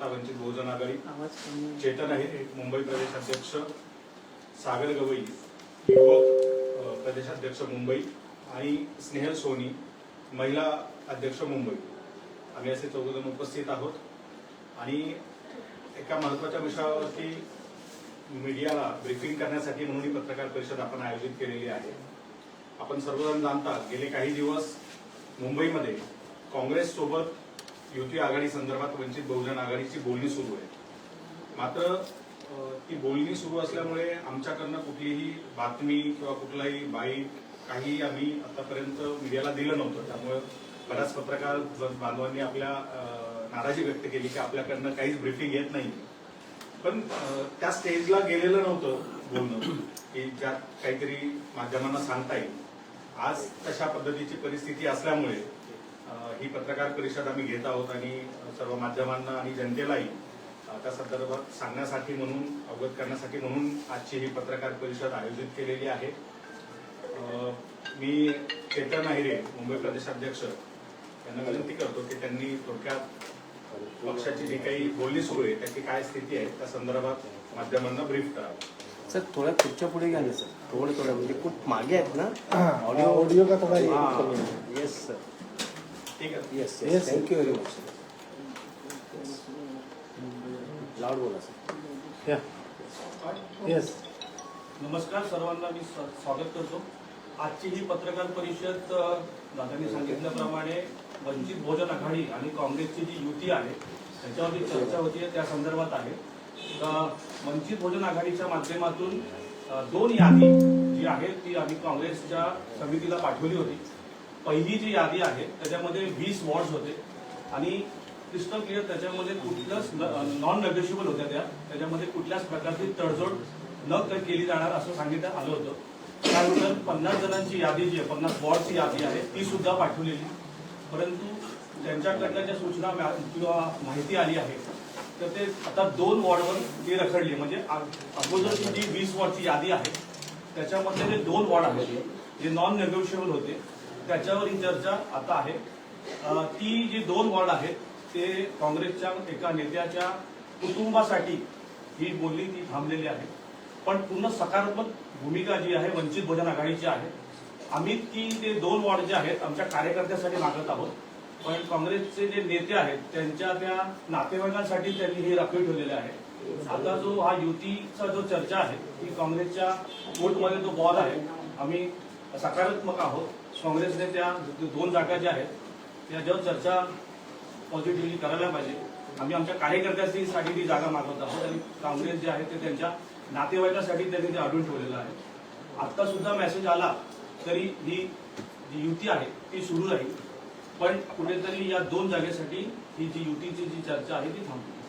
समता वंचित बहुजन आघाडी. चेतन आहे मुंबई प्रदेश अध्यक्ष सागर गवई युवक प्रदेशाध्यक्ष मुंबई. आणि स्नेहल सोनी महिला अध्यक्ष मुंबई. आम्ही असे चौघजण उपस्थित आहोत. आणि एका महत्त्वाच्या विषयावरती मीडियाला ब्रीफिंग करण्यासाठी म्हणून ही पत्रकार परिषद आपण आयोजित केलेली आहे. आपण सर्वजण जाणता गेले काही दिवस मुंबईमध्ये काँग्रेस सोबत युती आघाडी संदर्भात वंचित बहुजन आघाडीची बोलणी सुरू आहे. मात्र ती बोलणी सुरू असल्यामुळे आमच्याकडनं कुठलीही बातमी किंवा कुठलाही बाईक काही आम्ही आतापर्यंत मीडियाला दिलं नव्हतं. त्यामुळे बऱ्याच पत्रकार बांधवांनी आपल्या नाराजी व्यक्त केली की आपल्याकडनं काहीच ब्रीफिंग येत नाही. पण त्या स्टेजला गेलेलं नव्हतं बोलणं की ज्यात काहीतरी माध्यमांना सांगता येईल. आज तशा पद्धतीची परिस्थिती असल्यामुळे ही पत्रकार परिषद आम्ही घेत आहोत आणि सर्व माध्यमांना आणि जनतेलाही त्या संदर्भात सांगण्यासाठी म्हणून अवगत करण्यासाठी म्हणून आजची ही पत्रकार परिषद आयोजित केलेली आहे. अ, मी चेतन अहिरे मुंबई प्रदेशाध्यक्ष यांना विनंती करतो की त्यांनी थोडक्यात पक्षाची जी काही बोलणी सुरू आहे त्याची काय स्थिती आहे त्या संदर्भात माध्यमांना ब्रीफ करावं. सर थोड्या खुर्च्या पुढे घ्या ना सर. थोडं थोडं म्हणजे खूप मागे आहेत ना. ऑडिओ ऑडिओ का थोड़ा है। Yes sir yes Yes, yes. Thank you very much loud बोला सर Yeah. Yes. नमस्कार सर्वांना मी स्वा- स्वागत करतो आजची ही पत्रकार परिषद दादांनी सांगितल्याप्रमाणे वंचित बहुजन आघाडी आणि काँग्रेसची जी युती आहे त्याच्यावरती चर्चा होती त्या संदर्भात आहे तर वंचित बहुजन आघाडीच्या माध्यमातून दोन यादी जी आहे ती आम्ही काँग्रेसच्या समितीला पाठवली होती पहिली जी यादी आहे त्याच्यामध्ये वीस वॉर्ड्स होते. आणि क्रिस्टल क्लिअर त्याच्यामध्ये कुठलंच नॉन नेगोशिएबल होत्या त्या. त्याच्यामध्ये कुठल्याच प्रकारची तडजोड न केली जाणार असं सांगितलं आलं होतं. त्यानंतर पन्नास जणांची यादी जी आहे पन्नास वॉर्डची यादी आहे ती सुद्धा पाठवलेली. परंतु त्यांच्याकडनं ज्या सूचना किंवा माहिती आली आहे तर ते आता दोन वॉर्डवर ती रखडली. म्हणजे अगोदरची जी वीस वॉर्डची यादी आहे त्याच्यामध्ये जे दोन वॉर्ड आहेत जे नॉन नेगोशिएबल होते त्याच्यावर ही चर्चा आता आहे. ती जी दोन वॉर्ड आहेत ते काँग्रेसच्या एका नेत्याच्या कुटुंबासाठी ही बोलली ती थांबलेली आहे. पण पूर्ण सकारात्मक भूमिका जी आहे वंचित बहुजन आघाडीची आहे. आम्ही ती ते दोन वॉर्ड जे आहेत आमच्या कार्यकर्त्यासाठी मागत आहोत. पण काँग्रेसचे जे नेते आहेत त्यांच्या त्या नातेवाईकांसाठी त्यांनी हे राखीव ठेवलेले आहे. आता जो हा युतीचा जो चर्चा आहे ती काँग्रेसच्या कोर्टमध्ये जो बॉल आहे. आम्ही सकारात्मक आहोत. काँग्रेसने त्या दोन जागा ज्या आहेत त्याच्यावर चर्चा पॉझिटिव्हली करायला पाहिजे. आम्ही आमच्या कार्यकर्त्यांसाठी ती जागा मागवत आहोत आणि काँग्रेस जे आहे ते त्यांच्या नातेवाईकासाठी त्यांनी ते अडून ठेवलेलं आहे. आत्ता सुद्धा मेसेज आला तरी ही जी युती आहे ती सुरू राहील. पण कुठेतरी या दोन जागेसाठी ही जी युतीची जी चर्चा आहे ती थांबली.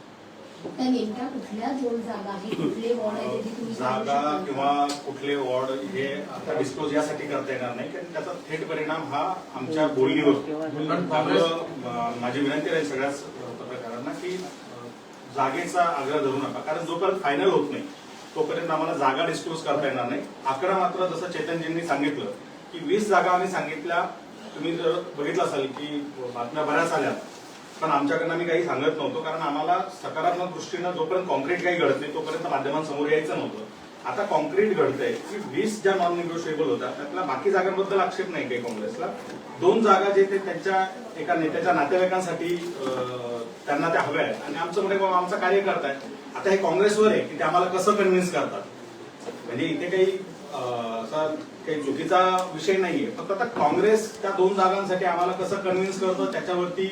कुठल्या दोन जागा आहेत कुठले वॉर्ड आहे त्याची तुम्ही सांगू जागा शकाल का? किंवा कुठले वॉर्ड हे आता डिस्क्लोज यासाठी करता येणार नाही कारण त्याचा थेट परिणाम हा आमच्या बोलणीवर त्यामुळं, अं, माझी विनंती राहील सगळ्याच पत्रकारांना की अं, जागेचा आग्रह धरू नका कारण जोपर्यंत फायनल होत नाही तोपर्यंत आम्हाला जागा डिस्क्लोज करता येणार नाही आकडा मात्र जसं चेतनजींनी सांगितलं की वीस जागा आम्ही सांगितल्या तुम्ही जर बघितलं असाल की बातम्या बऱ्याच आल्या पण आमच्याकडनं आम्ही काही सांगत नव्हतो कारण आम्हाला सकारात्मक दृष्टीनं जोपर्यंत कॉन्क्रीट काही घडत नाही तोपर्यंत माध्यमांसमोर यायचं नव्हतं. आता कॉन्क्रीट घडतंय. की वीस ज्या नॉन निगोशिएबल होत्या त्यातला बाकी जागांबद्दल आक्षेप नाही काही काँग्रेसला. दोन जागा जे ते त्यांच्या एका नेत्याच्या नातेवाईकांसाठी त्यांना त्या हव्या आहेत. आणि आमचं म्हणजे बाबा आमचा कार्य करताय आता हे काँग्रेसवर आहे की ते आम्हाला कसं कन्व्हिन्स करतात? म्हणजे इथे काही असा काही चुकीचा विषय नाहीये. फक्त आता काँग्रेस त्या दोन जागांसाठी आम्हाला कसं कन्व्हिन्स करतं त्याच्यावरती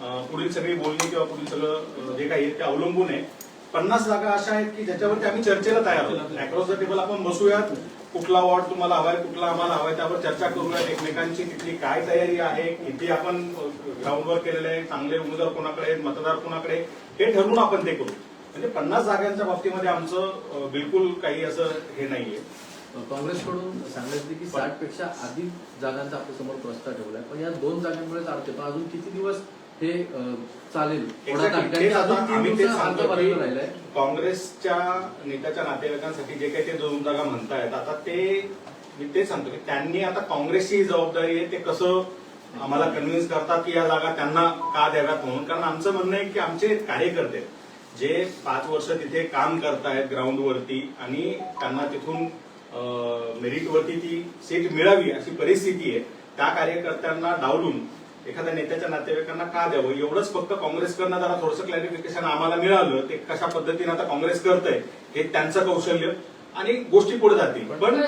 पुढील सगळी बोलणी किंवा पुढील सगळं जे काही ते अवलंबून आहे. पन्नास जागा अशा आहेत की ज्याच्यावरती आम्ही चर्चेला तयार आहोत. अक्रॉस द टेबल आपण बसूयात. कुठला वॉर्ड तुम्हाला हवाय कुठला आम्हाला हवाय त्यावर चर्चा करूयात. एकमेकांची तिथली काय तयारी आहे किती आपण ग्राउंडवर केलेलं आहे चांगले उमेदवार कोणाकडे आहेत मतदार कोणाकडे हे ठरवून आपण ते करू. म्हणजे पन्नास जागांच्या बाबतीमध्ये आमचं बिलकुल काही असं हे नाहीये. काँग्रेसकडून सांगायचं की साठपेक्षा अधिक जागांचा आपल्यासमोर प्रस्ताव ठेवलाय. पण या दोन जागांमुळेच अडते पण अजून किती दिवस चालेल थोडा Exactly. ताण- कारण तेच की आता अजून तीन आम्ही तेच दिवस सांगतो अर्धा की बाजूला राहिलाय काँग्रेसच्या नेत्याच्या नातेवाईकांसाठी जे काही ते दोन जागा म्हणतायत आता ते मी तेच सांगतो की त्यांनी आता काँग्रेसची ही जबाबदारी आहे ते कसं आम्हाला कन्व्हिन्स करतात की या जागा त्यांना का द्याव्यात म्हणून कारण आमचं म्हणणं आहे की आमचे कार्यकर्ते. जे पाच वर्ष तिथे काम करतायत ग्राउंडवरती आणि त्यांना तिथून मेरिटवरती ती सीट मिळावी अशी परिस्थिती आहे त्या कार्यकर्त्यांना डावलून एखाद्या नेत्याच्या नातेवाईकांना का द्यावं? एवढंच फक्त काँग्रेसकडनं जरा थोडंसं क्लॅरिफिकेशन आम्हाला मिळालं. ते कशा पद्धतीने आता काँग्रेस करतंय हे त्यांचं कौशल्य. आणि गोष्टी पुढे जातील. पण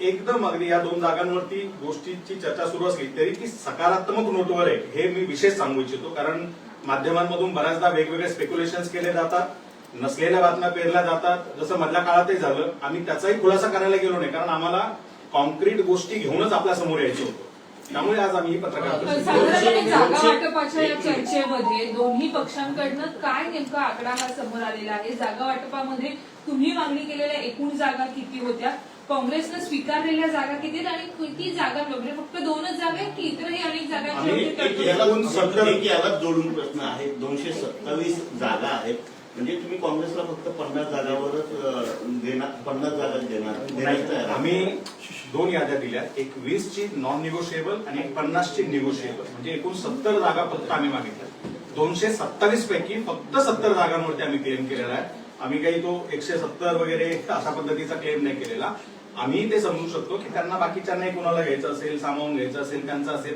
एकदम अगदी या दोन जागांवरती गोष्टीची चर्चा सुरू असली तरी ती सकारात्मक नोटवर आहे. हे मी विशेष सांगू इच्छितो. कारण माध्यमांमधून बऱ्याचदा वेगवेगळे स्पेक्युलेशन केले जातात नसलेल्या बातम्या पेरल्या जातात. जसं मधल्या काळातही झालं. आम्ही त्याचाही खुलासा करायला गेलो नाही. कारण आम्हाला कॉन्क्रीट गोष्टी घेऊनच आपल्यासमोर यायचं होतं. त्यामुळे आज आम्ही साधारणपणे. जागा वाटपाच्या या चर्चेमध्ये दोन्ही पक्षांकडनं काय नेमका आकडा हा समोर आलेला आहे जागा वाटपामध्ये तुम्ही मागणी केलेल्या एकूण जागा किती होत्या काँग्रेसनं स्वीकारलेल्या जागा किती आहेत आणि किती जागा म्हणजे फक्त दोनच जागा आहेत की इतरही अनेक? याला- याला सत्तर एक याला जोडून प्रश्न आहे दोनशे सत्तावीस जागा आहेत म्हणजे तुम्ही काँग्रेसला फक्त पन्नास जागावरच देणार पन्नास जागा देणार. आम्ही दोन याद्या दिल्या एक वीस ची नॉन निगोशिएबल आणि एक पन्नास ची निगोशिएबल म्हणजे एकूण सत्तर जागा फक्त आम्ही मागितल्या दोनशे सत्तावीस पैकी फक्त सत्तर जागांवरती आम्ही क्लेम केलेला आहे. आम्ही काही तो एकशे सत्तर वगैरे अशा पद्धतीचा क्लेम नाही केलेला. आम्ही ते समजू शकतो की त्यांना बाकीच्यांनाही कोणाला घ्यायचं असेल सामावून घ्यायचं असेल त्यांचं असेल.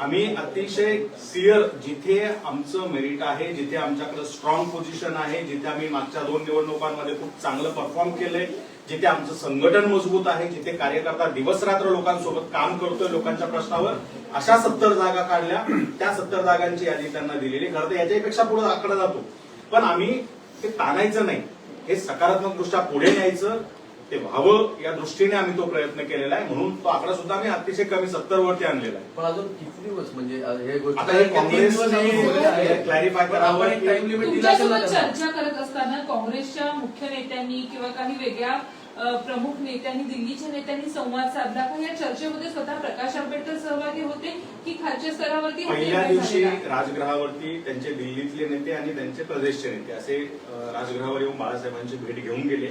आम्ही अतिशय सिअर जिथे आमचं मेरिट आहे जिथे आमच्याकडे स्ट्रॉंग पोझिशन आहे जिथे आम्ही मागच्या दोन निवडणुकांमध्ये खूप चांगलं परफॉर्म केलंय जिथे आमचं संघटन मजबूत आहे जिथे कार्यकर्ता दिवस रात्र लोकांसोबत काम करतोय लोकांच्या प्रश्नावर अशा सत्तर जागा काढल्या. त्या सत्तर जागांची यादी त्यांना दिलेली. खरं तर याच्यापेक्षा पुढे आकडा जातो. पण आम्ही ते ताणायचं नाही. हे सकारात्मक दृष्ट्या पुढे न्यायचं. ते व्हावं या दृष्टीने आम्ही तो प्रयत्न केलेला आहे म्हणून तो आकडा सुद्धा आम्ही अतिशय कमी सत्तर वरती आणलेला आहे पण अजून किती दिवस म्हणजे हे गोष्ट आता हे. काँग्रेसने क्लॅरिफाय पण आपण एक करावं टाइम लिमिट दिला असेल ना तुमच्यासोबत त्यांना. चर्चा करत असताना काँग्रेसच्या मुख्य नेत्यांनी किंवा काही वेगळ्या अ, प्रमुख नेत्यांनी दिल्लीच्या नेत्यांनी संवाद साधला का या चर्चेमध्ये स्वतः प्रकाश आंबेडकर सहभागी होते की खालच्या स्तरावरती हा पहिल्या निर्णय दिवशी झालेला? राजगृहावरती त्यांचे दिल्लीतले नेते आणि त्यांचे प्रदेशचे नेते असे अ, राजगृहावर येऊन बाळासाहेबांची भेट घेऊन गेले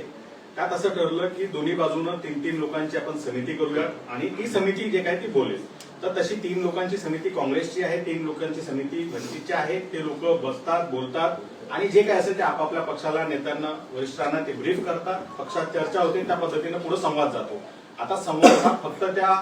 त्यात असं ठरलं की दोन्ही बाजूनं तीन तीन लोकांची आपण समिती करूयात आणि ती समिती जे काय ती बोलेल. तर तशी तीन लोकांची समिती काँग्रेसची आहे तीन लोकांची समिती वंचितची आहे ते लोक बसतात बोलतात आणि जे काय असेल ते आपापल्या पक्षाला नेत्यांना वरिष्ठांना ते ब्रीफ करतात. पक्षात चर्चा होते त्या पद्धतीने पुढे संवाद जातो. आता संवाद हा फक्त त्या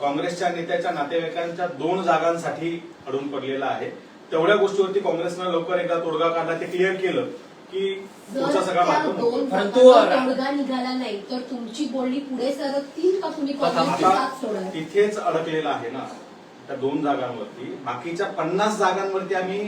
काँग्रेसच्या नेत्याच्या नातेवाईकांच्या दोन जागांसाठी अडून पडलेला आहे. तेवढ्या गोष्टीवरती काँग्रेसनं लवकर एकदा तोडगा काढला ते क्लिअर केलं. की जर पुढचा सगळा त्या मार्ग दोन परंतु तोडगा निघाला नाही तर तुमची बोलणी पुढे सरकतील का तुम्ही काँग्रेसची आता साथ सोडाल तिथेच अडकलेला आहे ना त्या दोन जागांवरती. बाकीच्या पन्नास जागांवरती आम्ही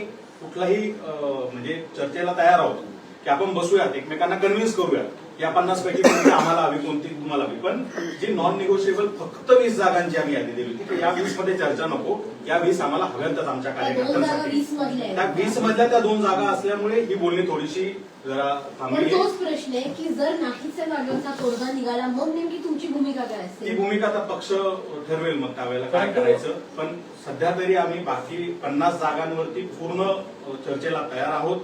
कुठलाही अं, म्हणजे चर्चेला तयार आहोत की आपण बसूयात एकमेकांना कन्व्हिन्स करूयात. या पन्नास पैकी कोणती आम्हाला हवी कोणती तुम्हाला हवी. पण जी नॉन निगोशिएबल फक्त वीस जागांची आम्ही यादी दिली होती या वीसमध्ये चर्चा नको. या वीस आम्हाला हव्यातच आमच्या त्या दोन जागा कार्यकर्त्यांसाठी. त्या वीस मधल्या त्या दोन जागा असल्यामुळे ही बोलणी थोडीशी जरा थांबली तोच प्रश्न आहे की जर नाहीच्या जागांचा तोडगा निघाला मग नेमकी तुमची भूमिका काय ती असेल भूमिका आता पक्ष ठरवेल मग त्यावेळेला काय करायचं. पण सध्या तरी आम्ही बाकी पन्नास जागांवरती पूर्ण चर्चेला तयार आहोत.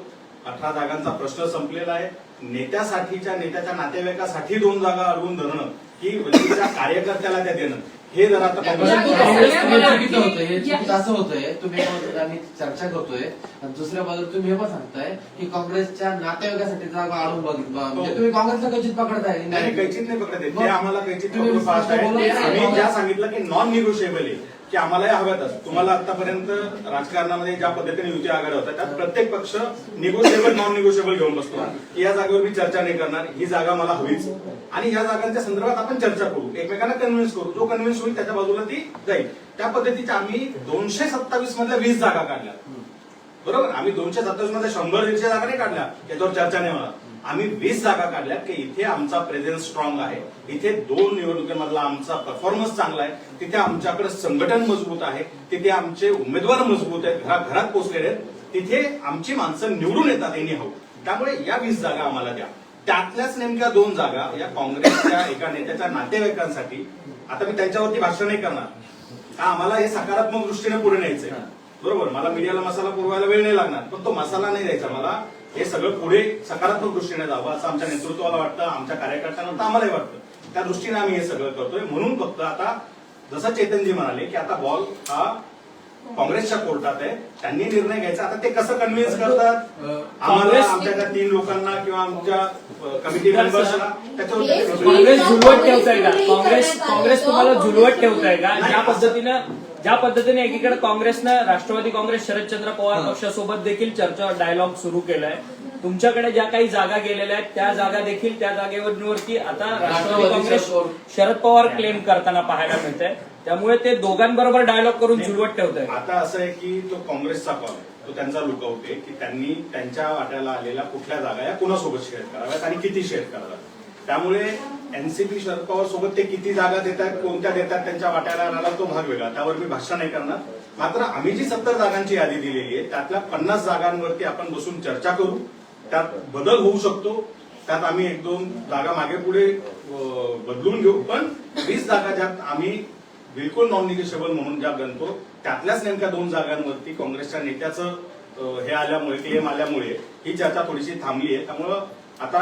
अठरा जागांचा प्रश्न संपलेला आहे. नेत्यासाठीच्या नेत्याच्या नातेवाईकासाठी दोन जागा अडवून धरणं ही वंचितच्या कार्यकर्त्याला त्या देणं हे जर आता परंतु काँग्रेस तुम्ही चुकीचं हे चुकीचं असं होतंय तुम्ही आम्ही चर्चा करतोय. आणि दुसऱ्या बाजूला तुम्ही हे पण सांगताय की काँग्रेसच्या नातेवाईकासाठी जागा आळून बघित म्हणजे तुम्ही काँग्रेसला कचित पकडताय. नाही कैचित नाही पकडत. ते आम्हाला कैचित तुम्ही पकडून पाहत स्पष्ट बोला. आहेत आम्ही ज्या सांगितलं की नॉन निगोशिएबल आहे. की आम्हालाही हव्यातच तुम्हाला आतापर्यंत राजकारणामध्ये ज्या पद्धतीने युती आघाड्या होत्या त्यात प्रत्येक पक्ष निगोशिएबल नॉन निगोशिएबल घेऊन बसतो. की या जागेवर मी चर्चा नाही करणार. ही जागा मला हवीच. आणि या जागांच्या संदर्भात आपण चर्चा करू. एकमेकांना कन्व्हिन्स करू. जो कन्व्हिन्स होईल त्याच्या बाजूला ती जाईल. त्या पद्धतीच्या आम्ही दोनशे सत्तावीस मधल्या वीस जागा काढल्या. बरोबर? आम्ही दोनशे सत्तावीसमध्ये शंभर दीडशे जागा नाही काढल्या. याच्यावर चर्चा नाही होणार. आम्ही वीस जागा काढल्या की इथे आमचा प्रेझेन्स स्ट्रॉंग आहे. इथे दोन निवडणुकीमधला आमचा परफॉर्मन्स चांगला आहे. तिथे आमच्याकडे संघटन मजबूत आहे. तिथे आमचे उमेदवार मजबूत आहेत. घरा घरात पोहोचलेले आहेत. तिथे आमची माणसं निवडून येतात एनी हाऊ त्यामुळे या वीस जागा आम्हाला द्या. त्यातल्याच नेमक्या दोन जागा या काँग्रेसच्या एका नेत्याच्या नातेवाईकांसाठी. आता मी त्यांच्यावरती भाषण नाही करणार. का आम्हाला हे सकारात्मक दृष्टीने पुढे न्यायचंय. बरोबर? मला मीडियाला मसाला पुरवायला वेळ नाही लागणार. पण तो मसाला नाही द्यायचा मला. हे सगळं पुढे सकारात्मक दृष्टीने जावं असं आमच्या नेतृत्वाला वाटतं आमच्या कार्यकर्त्यांना वाटतं आम्हालाही वाटतं. त्या दृष्टीने आम्ही हे सगळं करतोय. म्हणून फक्त आता जसं चेतनजी म्हणाले की आता बॉल हा काँग्रेसच्या कोर्टात आहे. त्यांनी निर्णय घ्यायचा. आता ते कसं कन्व्हिन्स करतात? आम्हाला काँग्रेस- आमच्या त्या तीन लोकांना किंवा आमच्या कमिटी मेंबर्सला त्याच्यावर ते- काँग्रेस झुलवत ठेवताय का? काँग्रेस काँग्रेस तुम्हाला झुलवत ठेवताय का? ज्या पद्धतीनं ज्या पद्धतीने एकीकडे काँग्रेसनं राष्ट्रवादी काँग्रेस शरदचंद्र पवार पक्षासोबत देखील चर्चा डायलॉग सुरू केलाय. तुमच्याकडे ज्या काही जागा गेलेल्या आहेत त्या जागा देखील त्या जागेवरती आता राष्ट्रवादी काँग्रेस शरद पवार. क्लेम करताना पाहायला मिळत आहे त्यामुळे ते दोघांबरोबर डायलॉग करून झुलवत ठेवताय. आता असं आहे की तो काँग्रेसचा कॉल आहे. तो त्यांचा आहे की त्यांनी त्यांच्या वाट्याला आलेल्या कुठल्या जागा या कुणासोबत शेअर कराव्यात आणि किती शेअर कराव्यात. त्यामुळे एनसीपी शरद पवार सोबत ते किती जागा देतात कोणत्या देतात त्यांच्या वाट्याला राहिला तो भाग वेगळा. त्यावर मी भाष्य नाही करणार. मात्र आम्ही जी सत्तर जागांची यादी दिलेली आहे त्यातल्या पन्नास जागांवरती आपण बसून चर्चा करू. त्यात बदल होऊ शकतो. त्यात आम्ही एक दोन जागा मागे पुढे बदलून घेऊ. पण वीस जागा ज्यात आम्ही बिलकुल नॉन निगेशिएबल म्हणून ज्या गणतो त्यातल्याच नेमक्या दोन जागांवरती काँग्रेसच्या नेत्याचं हे आल्यामुळे क्लेम आल्यामुळे ही चर्चा थोडीशी थांबली आहे. त्यामुळं आता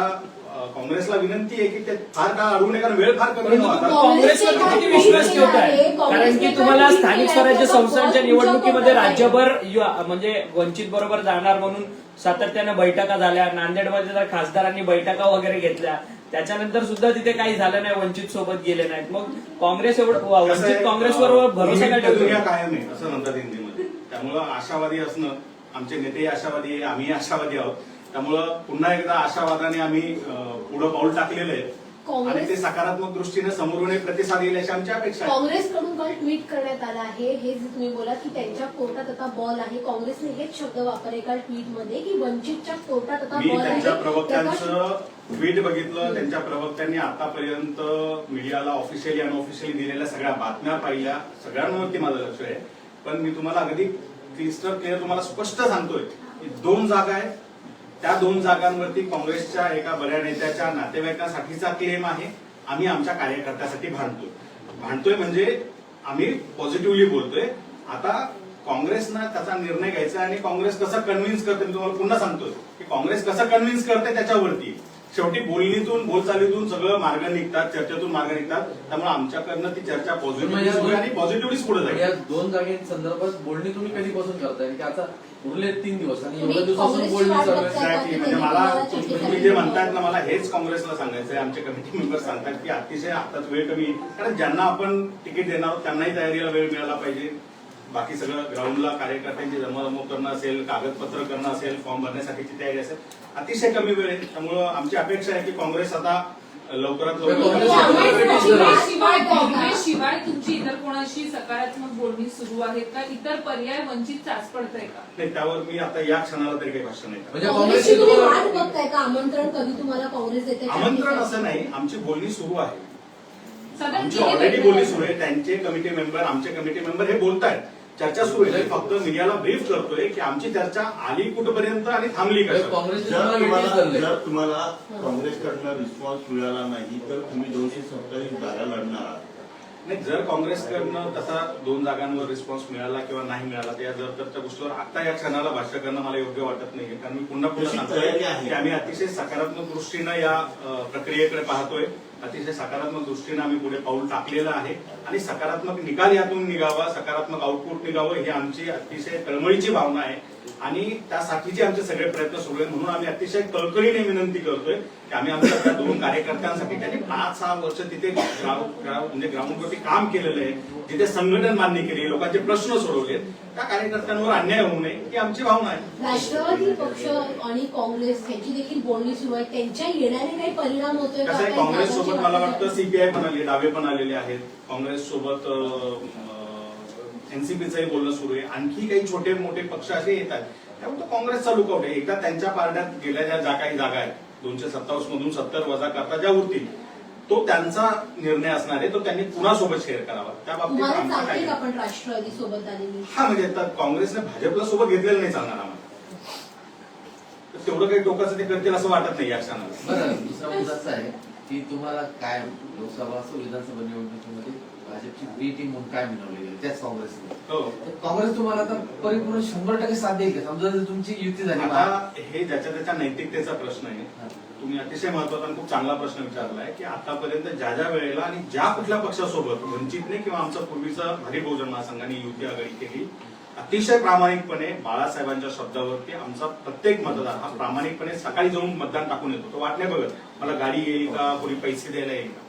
काँग्रेसला विनंती आहे की ते फार काळ अडवू नये कारण वेळ फार कमी परंतु. काँग्रेसवर किती विश्वास ठेवताय कारण की तुम्हाला स्थानिक स्वराज्य संस्थांच्या निवडणुकीमध्ये राज्यभर यु- म्हणजे वंचित बरोबर जाणार म्हणून सातत्यानं बैठका झाल्या. नांदेडमध्ये तर खासदारांनी बैठका वगैरे घेतल्या. त्याच्यानंतर सुद्धा तिथे काही झालं नाही वंचित सोबत गेले नाहीत. मग काँग्रेस एवढं कसं आहे, वंचित काँग्रेसवर भरोसा काय नेहमी दुनिया ठेवतो कायम आहे असं म्हणतात हिंदीमध्ये. त्यामुळं आशावादी असणं आमचे नेतेही आशावादी आहे आम्ही आशावादी आहोत. त्यामुळं पुन्हा एकदा आशावादाने आम्ही पुढं पाऊल टाकलेलं आहे. आणि ते सकारात्मक दृष्टीने समोरून एक प्रतिसाद येईल अशी आमची अपेक्षा काँग्रेसकडून काल ट्विट करण्यात आलं आहे. हे जे तुम्ही बोला की त्यांच्या कोर्टात आता बॉल आहे. काँग्रेसने हेच शब्द वापरले काल ट्विटमध्ये की वंचितच्या कोर्टात आता बॉल त्यांच्या प्रवक्त्यांचं ट्विट बघितलं. त्यांच्या प्रवक्त्यांनी आतापर्यंत मीडियाला ऑफिशियली अनऑफिशियली दिलेल्या सगळ्या बातम्या पाहिल्या. सगळ्यांवरती माझं लक्ष आहे. पण मी तुम्हाला अगदी क्लिस्टर क्लिअर तुम्हाला स्पष्ट सांगतोय की दोन जागा आहेत. त्या दोन जागांवरती काँग्रेसच्या एका बऱ्या नेत्याच्या नातेवाईकांसाठीचा क्लेम आहे. आम्ही आमच्या कार्यकर्त्यासाठी भांडतोय. भांडतोय म्हणजे आम्ही पॉझिटिव्हली बोलतोय. आता काँग्रेसनं त्याचा निर्णय घ्यायचा आणि काँग्रेस कसं कन्व्हिन्स करते मी तुम्हाला पुन्हा सांगतोय. की काँग्रेस कसं कन्व्हिन्स करते त्याच्यावरती. शेवटी बोलणीतून बोलचालीतून सगळं मार्ग निघतात चर्चेतून मार्ग निघतात. त्यामुळे आमच्याकडनं ती चर्चा पॉझिटिव्ह आणि पॉझिटिव्हलीच पुढे जाईल. दोन जागेसंदर्भात बोलणी तुम्ही कधीपासून करताय? की आता उरले तीन दिवस आणि तुम्ही एवढ्या दिवसापासून बोलणी चालू आहे. म्हणजे मला तुम्ही जे म्हणतायत ना मला हेच काँग्रेसला सांगायचं आहे आमचे कमिटी मेंबर सांगतात की अतिशय आताच वेळ कमी आहे. कारण ज्यांना आपण तिकीट देणार आहोत त्यांनाही तयारीला वेळ मिळाला पाहिजे. बाकी सगळं ग्राउंडला कार्यकर्त्यांची जमवाजमव करणं असेल कागदपत्र करणं असेल फॉर्म भरण्यासाठीची तयारी असेल अतिशय कमी वेळ आहे. त्यामुळं आमची अपेक्षा आहे की काँग्रेस आता लवकरात लवकर शिवाय- शिवाय काँग्रेस शिवाय तुमची इतर कोणाशी सकारात्मक बोलणी सुरू आहेत का? इतर पर्याय वंचित चाच पडतंय का? नाही त्यावर मी आता या क्षणाला तरी काही भाष्य नाही. म्हणजे काँग्रेसची तुम्ही वाट बघताय का? आमंत्रण कधी तुम्हाला काँग्रेस देते आमंत्रण असं नाही आमची बोलणी सुरू आहे. आमची ऑलरेडी बोलणी सुरू आहे. त्यांचे कमिटी मेंबर आमचे कमिटी मेंबर हे बोलतायत. चर्चा सुरू आहे. फक्त मीडियाला ब्रीफ करतोय की आमची चर्चा आली कुठपर्यंत आणि थांबली जर तुम्हाला जर तुम्हाला काँग्रेसकडनं रिस्पॉन्स मिळाला नाही तर तुम्ही दोनशे सत्तावीस जागा लढणार आहात. नाही जर काँग्रेसकडनं तसा दोन जागांवर रिस्पॉन्स मिळाला किंवा नाही मिळाला तर या जर तर त्या गोष्टीवर आता या क्षणाला भाष्य करणं मला योग्य वाटत नाहीये. कारण मी पुन्हा पुन्हा सांगतोय. की आम्ही अतिशय सकारात्मक दृष्टीनं या प्रक्रियेकडे पाहतोय. अतिशय सकारात्मक दृष्टीनं आम्ही पुढे पाऊल टाकलेलं आहे. आणि सकारात्मक निकाल यातून निघावा सकारात्मक आउटपुट निघावं ही आमची अतिशय तळमळीची भावना आहे. आणि त्यासाठीचे आमचे सगळे प्रयत्न सुरू आहेत म्हणून आम्ही अतिशय कळकळीने विनंती करतोय की आम्ही आमच्या त्या दोन कार्यकर्त्यांसाठी त्यांनी पाच सहा वर्ष तिथे म्हणजे ग्राउंडवरती काम केलेलं आहे जिथे संघटन मान्य केली लोकांचे प्रश्न सोडवले त्या कार्यकर्त्यांवर अन्याय होऊ नये ही आमची भावना आहे. राष्ट्रवादी पक्ष आणि काँग्रेस यांची देखील बोलणी सुरू आहे. त्यांच्या येण्याने काही परिणाम होतोय कसं आहे काँग्रेस सोबत मला? वाटतं सीपीआय पण आले डावे पण आलेले आहेत काँग्रेस सोबत एनसीपीचंही बोलणं सुरू आहे. आणखी काही छोटे मोठे पक्ष असे येत आहेत त्यामुळे तो काँग्रेसचा लुकआउट आहे एकदा त्यांच्या पारड्यात गेलेल्या ज्या काही जागा आहेत दोनशे सत्तावीस मधून सत्तर वजा करता ज्या उरतील तो त्यांचा निर्णय असणार आहे तो त्यांनी कुणासोबत शेअर करावा? त्या बाबतीत सोबत हा म्हणजे आता काँग्रेसने भाजपला सोबत घेतलेलं नाही चालणार आम्हाला. तेवढं काही टोकाचं ते करतील असं वाटत नाही या क्षणाला. बरं दुसरा मुद्दा आहे की तुम्हाला काय लोकसभा असो विधानसभा निवडणुकीमध्ये भाजपची बी टीम म्हणून काय मिळवली गेली त्याच काँग्रेसने. हो. तर काँग्रेस तुम्हाला आता परिपूर्ण शंभर टक्के साथ देईल का? समजा जर तुमची युती झाली आता हे ज्याच्या त्याच्या नैतिकतेचा प्रश्न आहे. तुम्ही अतिशय महत्त्वाचा आणि खूप चांगला प्रश्न विचारलाय की आतापर्यंत ज्या ज्या वेळेला आणि ज्या कुठल्या पक्षासोबत वंचितने किंवा आमचं पूर्वीचं भारी बहुजन महासंघाने युती आघाडी केली अतिशय प्रामाणिकपणे बाळासाहेबांच्या शब्दावरती आमचा प्रत्येक मतदार हा प्रामाणिकपणे सकाळी जाऊन मतदान टाकून येतो. तो वाट नाही बघत. मला गाडी येईल का? कोणी पैसे द्यायला येईल का?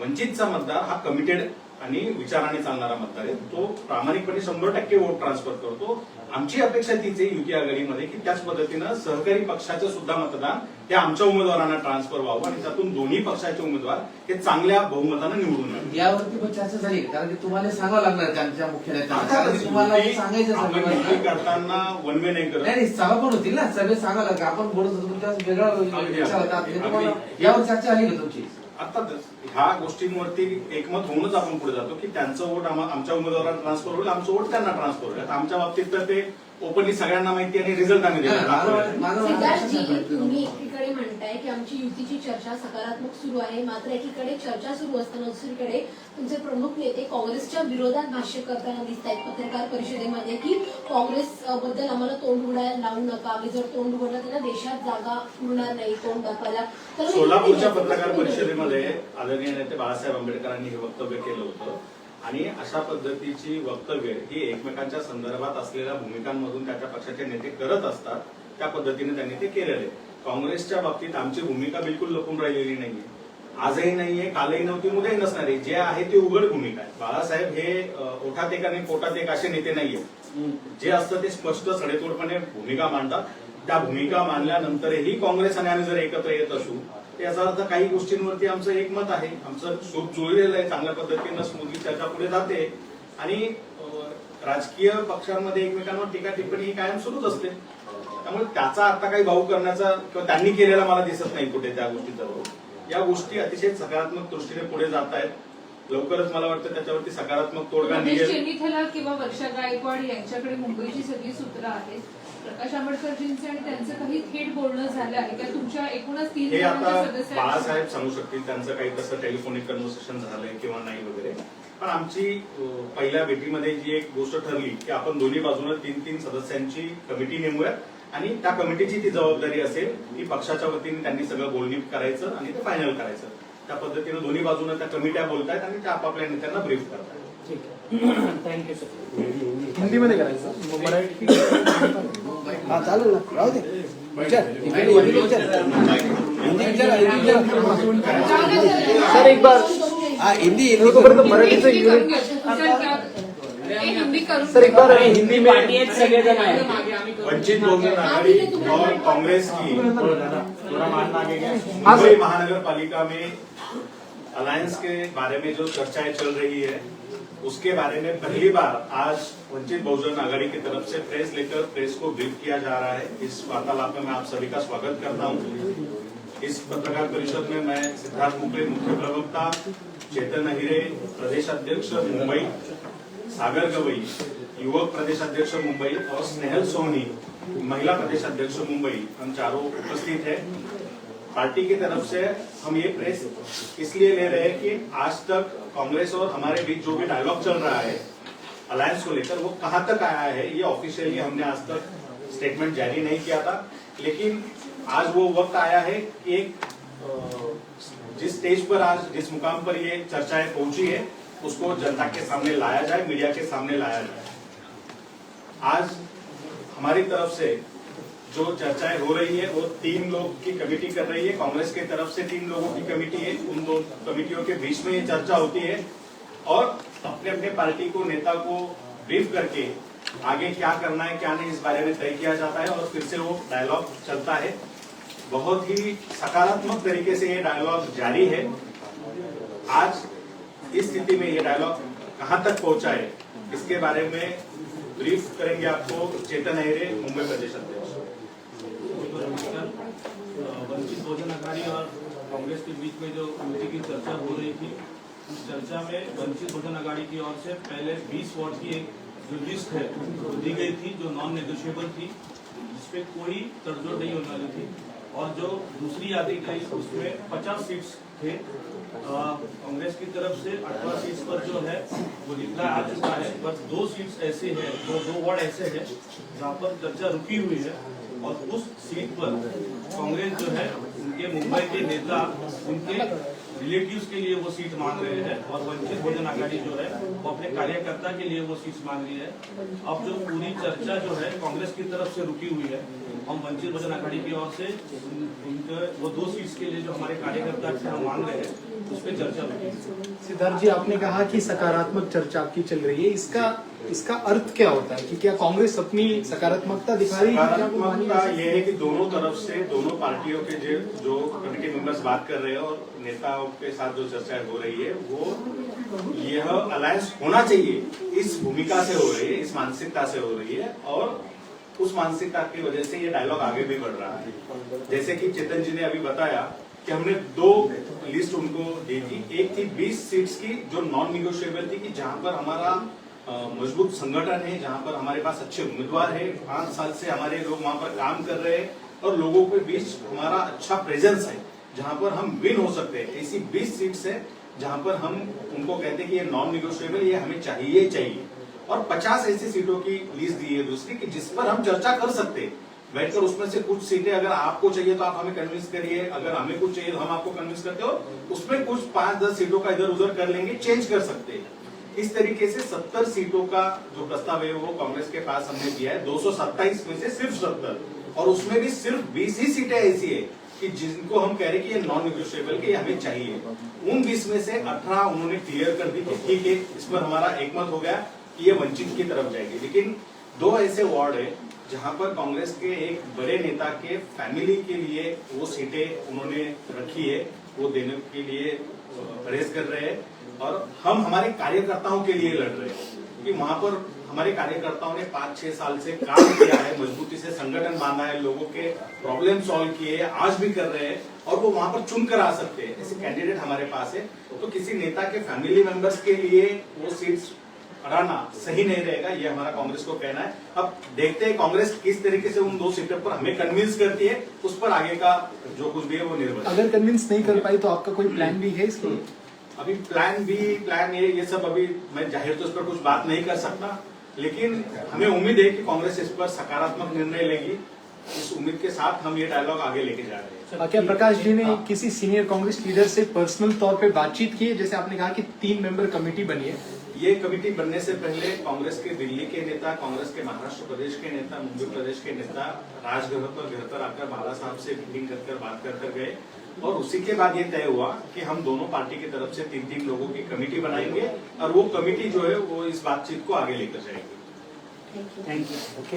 वंचितचा मतदार हा कमिटेड आणि विचाराने चालणारा मतदार आहे. तो प्रामाणिकपणे शंभर टक्के वोट ट्रान्सफर करतो. आमची अपेक्षा तीच आहे युती आघाडीमध्ये की त्याच पद्धतीनं सहकारी पक्षाचं सुद्धा मतदान हे आमच्या उमेदवारांना ट्रान्सफर व्हावं आणि त्यातून दोन्ही पक्षाचे उमेदवार हे चांगल्या बहुमतानं निवडून यावे यावरती पण चर्चा झाली? कारण की तुम्हाला सांगावं लागणार त्यांच्या मुख्य नेत्यांना. तुम्हाला हे सांगायचं आपण युती सगळं करताना वन वे नाही करत. नाही नाही सभा पण होतील ना. सगळे सांगावं लागेल. आपण बोलत होतो वेगळा विचार होता तुम्हाला अगदी. यावर चर्चा झाली का तुमची? अर्थातच ह्या गोष्टींवरती एकमत होऊनच आपण पुढे जातो की त्यांचं वोट आमच्या उमेदवाराला ट्रान्सफर होईल आमचं वोट त्यांना ट्रान्सफर होईल आता आमच्या बाबतीत तर ते ओपनली सगळ्यांना माहिती आहे आणि रिझल्ट आम्ही देणार. म्हणताय की आमची युतीची चर्चा सकारात्मक सुरू आहे. मात्र एकीकडे चर्चा सुरू असताना दुसरीकडे तुमचे प्रमुख नेते काँग्रेसच्या विरोधात भाष्य करताना दिसत आहेत. पत्रकार परिषदेमध्ये की काँग्रेस बद्दल आम्हाला तोंड उघडायला लावू नका. आम्ही जर तोंड उघडलं तर देशात जागा उरणार नाही तोंड दाखवायला. तर सोलापूरच्या पत्रकार परिषदेमध्ये आदरणीय नेते बाळासाहेब आंबेडकरांनी हे वक्तव्य केलं होतं. आणि अशा पद्धतीची वक्तव्य ही एकमेकांच्या संदर्भात असलेल्या भूमिकांमधून त्याच्या पक्षाचे नेते करत असतात. त्या पद्धतीने त्यांनी ते केलेलं. आहे काँग्रेसच्या बाबतीत आमची भूमिका बिलकुल लपून राहिलेली नाहीये. आजही नाहीये कालही नव्हती उद्याही नसणार आहे. जे आहे ते उघड भूमिका आहे. बाळासाहेब हे ओठात एक आणि पोटात एक असे नेते नाहीये. जे असतं ते स्पष्ट सडेतोडपणे भूमिका मांडतात. त्या भूमिका मांडल्यानंतरही काँग्रेस आणि आम्ही जर एकत्र येत असू याचा अर्थ काही गोष्टींवरती आमचं एकमत आहे. आमचं सूप जुळलेलं आहे चांगल्या पद्धतीनं स्मूथली चर्चा पुढे जाते. आणि राजकीय पक्षांमध्ये एकमेकांवर टीका टिप्पणी ही कायम सुरूच असते. त्यामुळे त्याचा आता काही भाऊ करण्याचा किंवा त्यांनी केलेला मला दिसत नाही कुठे त्या गोष्टीचा भाऊ या गोष्टी अतिशय सकारात्मक दृष्टीने पुढे जात आहेत. लवकरच मला वाटतं त्याच्यावरती सकारात्मक तोडगा निघेल. किंवा वर्षा गायकवाड यांच्याकडे मुंबईची सगळी सूत्र आहेत. प्रकाश आंबेडकरजींचे आणि त्यांचं काही थेट बोलणं झालं आहे. का तुमच्या एकूणच तीन हे आता बाळासाहेब सांगू शकतील. त्यांचं काही तसं टेलिफोनिक कन्व्हर्सेशन झालंय किंवा नाही वगैरे. पण आमची पहिल्या भेटीमध्ये जी एक गोष्ट ठरली की आपण दोन्ही बाजूने तीन तीन सदस्यांची कमिटी नेमूयात. आणि त्या कमिटीची ती जबाबदारी असेल की पक्षाच्या वतीने त्यांनी सगळं बोलणी करायचं आणि ते फायनल करायचं. त्या पद्धतीनं दोन्ही बाजूने त्या कमिट्या बोलतायत आणि त्या आपापल्या नेत्यांना ब्रीफ आहे. थँक्यू सर हिंदीमध्ये करायचं? मराठी हा चालेल ना. राहू दे. सर एक बार. हा हिंदी हिंदी मराठीचं युनिट. सर, एक बार. हिंदी मी सगळेजण आहेत. वंचित बहुजन आघाड़ी और कांग्रेस की पूरा मानना आगे गया। मुंबई महानगर पालिका में अलायंस के बारे में जो चर्चाएँ चल रही है उसके बारे में पहली बार आज वंचित बहुजन आघाड़ी की तरफ़ से प्रेस लेकर प्रेस को ब्रीफ किया जा रहा है। इस वार्तालाप में मैं आप सभी का स्वागत करता हूँ। इस पत्रकार परिषद में मैं सिद्धार्थ मुकले मुख्य प्रवक्ता चेतन अहिरे प्रदेश अध्यक्ष मुंबई सागर गवई युवक प्रदेश अध्यक्ष मुंबई और स्नेहल सोनी, महिला प्रदेश अध्यक्ष मुंबई, हम चारों उपस्थित है। पार्टी की तरफ़ से हम ये प्रेस इसलिए ले रहे हैं कि आज तक कांग्रेस और हमारे बीच जो भी डायलॉग चल रहा है अलायंस को लेकर वो कहाँ तक आया है, ये ऑफिशियली हमने आज तक स्टेटमेंट जारी नहीं किया था। लेकिन आज वो वक्त आया है कि एक जिस स्टेज पर आज, जिस मुकाम पर ये चर्चाएँ पहुँची है, उसको जनता के सामने लाया जाए मीडिया के सामने लाया जाए। आज हमारी तरफ़ से जो चर्चाएँ हो रही है, वो तीन लोग की कमेटी कर रही है। कांग्रेस की तरफ़ से तीन लोगों की कमेटी है। उन दो कमेटियों के बीच में ये चर्चा होती है। और अपने अपने पार्टी को, नेता को ब्रीफ करके आगे क्या करना है, क्या नहीं, इस बारे में तय किया जाता है और फिर से वो डायलॉग चलता है। बहुत ही सकारात्मक तरीके से ये डायलॉग जारी है। आज इस स्थिति में ये डायलॉग कहाँ तक पहुँचा है, इसके बारे में ब्रीफ करेंगे आपको, चेतन अहिरे मुंबई प्रदेश अध्यक्ष। वंचित बहुजन अघाड़ी और कांग्रेस के बीच में जो युति की चर्चा हो रही थी, उस चर्चा में वंचित बहुजन अघाड़ी की ओर से पहले 20 वोट की एक जो लिस्ट है, वो दी गई थी, जो नॉन नेगोशिएबल थी, जिसपे कोई तड़जोड़ नहीं होने वाली थी। और जो दूसरी यादी गई उसमें 50 सीट्स थे। कांग्रेस की तरफ से अठारह सीट्स पर जो है वो निकला आ चुका है। बस दो सीट्स ऐसे हैं दो दो वार्ड ऐसे हैं जहाँ पर चर्चा रुकी हुई है। और उस सीट पर कांग्रेस जो है उनके मुंबई के नेता उनके रिलेटिव्स के लिए वो सीट मांग रहे हैं और वंचित बहुजन आघाड़ी जो है, वो अपने कार्यकर्ता के लिए वो सीट मांग रही है। अब जो पूरी चर्चा जो है, कांग्रेस की तरफ़ से रुकी हुई है, हम वंचित बहुजन आघाड़ी की ओर से उन- उनके, वो दो सीट्स के लिए जो हमारे कार्यकर्ता से हम मांग रहे हैं, उस पर चर्चा रुकी सिद्धार्थ जी, आपने कहा कि सकारात्मक चर्चा आपकी चल रही है, इसका इसका अर्थ क्या होता है? कि क्या कांग्रेस अपनी सकारात्मकता दिखा रही है? ये है कि दोनों तरफ़ से, दोनों पार्टियों के जो कमेटी मेंबर्स बात कर रहे हैं और नेताओं के साथ जो चर्चा हो रही है, वो यह अलायंस होना चाहिए। इस भूमिका से हो रही है, इस मानसिकता से हो रही है और उस मानसिकता की वजह से ये डायलॉग आगे भी बढ़ रहा है। जैसे कि चेतन जी ने अभी बताया कि हमने दो लिस्ट उनको दी थी। एक थी 20 सीट्स की, जो नॉन निगोशिएबल थी कि जहाँ पर हमारा मज़बूत संगठन है, जहाँ पर हमारे पास अच्छे उम्मीदवार है। पाँच साल से हमारे लोग वहाँ पर काम कर रहे हैं और लोगों के बीच हमारा अच्छा प्रेजेंस है, जहाँ पर हम विन हो सकते हैं। ऐसी 20 सीट्स है, जहाँ पर हम उनको कहते हैं कि ये नॉन निगोशिएबल ये हमें चाहिए चाहिए। और 50 ऐसी सीटों की लिस्ट दी है दूसरी कि जिस पर हम चर्चा कर सकते हैं। बैठकर उसमें से कुछ सीटें अगर आपको चाहिए तो आप हमें कन्विंस करिए, अगर हमें कुछ चाहिए तो हम आपको कन्विंस करते हो उसमें कुछ पाँच दस सीटों का इधर उधर कर लेंगे चेंज कर सकते हैं। इस तरीके से 70 सीटों का जो प्रस्ताव है वो कांग्रेस के पास हमने दिया है। 227 में से सिर्फ़ 70 और उसमें भी सिर्फ़ 20 ही सीटें ऐसी है कि जिनको हम कह रहे कि ये नॉन निगोशिएबल के हमें चाहिए। उन 20 में से 18 उन्होंने क्लियर कर दी कि ठीक है, इस पर हमारा एकमत हो गया कि ये वंचित की तरफ़ जाएगी। लेकिन दो ऐसे वार्ड है जहाँ पर कांग्रेस के एक बड़े नेता के फैमिली के लिए वो सीटें उन्होंने रखी है, वो देने के लिए परहेज कर रहे हैं। और हम हमारे कार्यकर्ताओं के लिए लड़ रहे हैं कि वहाँ पर हमारे कार्यकर्ताओं ने पाँच, छह साल से काम किया है, मजबूती से संगठन बांधा है, लोगों के प्रॉब्लम सॉल्व किए आज भी कर रहे हैं और वो वहाँ पर चुन कर आ सकते हैं। ऐसे कैंडिडेट हमारे पास है। तो किसी नेता के फैमिली मेंबर्स के लिए वो सीट्स हटाना सही नहीं रहेगा, ये हमारा कांग्रेस को कहना है। अब देखते हैं कांग्रेस किस तरीके से उन दो सीटों पर हमें कन्विंस करती है, उस पर आगे का जो कुछ भी है वो निर्भर अगर कन्विंस नहीं कर पाई तो आपका कोई प्लान भी है इसके लिए? अभी प्लान बी प्लान ए ये सब अभी मैं ज़ाहिर तो इस पर कुछ बात नहीं कर सकता। लेकिन हमें उम्मीद है कि कांग्रेस इस पर सकारात्मक निर्णय लेगी। इस उम्मीद के साथ हम ये डायलॉग आगे लेके जा रहे हैं। क्या प्रकाश जी ने किसी सीनियर कांग्रेस लीडर से पर्सनल तौर पे बातचीत की है? जैसे आपने कहा कि तीन मेंबर कमेटी बनी है। ये कमेटी बनने से पहले कांग्रेस के दिल्ली के नेता कांग्रेस के महाराष्ट्र प्रदेश के नेता मुंबई प्रदेश के नेता राजगृह पर घर पर आकर बाला साहब से मीटिंग कर बात कर कर गए। और उसी के बाद ये तय हुआ कि हम दोनों पार्टी की तरफ़ से तीन तीन लोगों की कमेटी बनाएँगे और वो कमेटी जो है वो इस बातचीत को आगे लेकर जाएगी। Thank you okay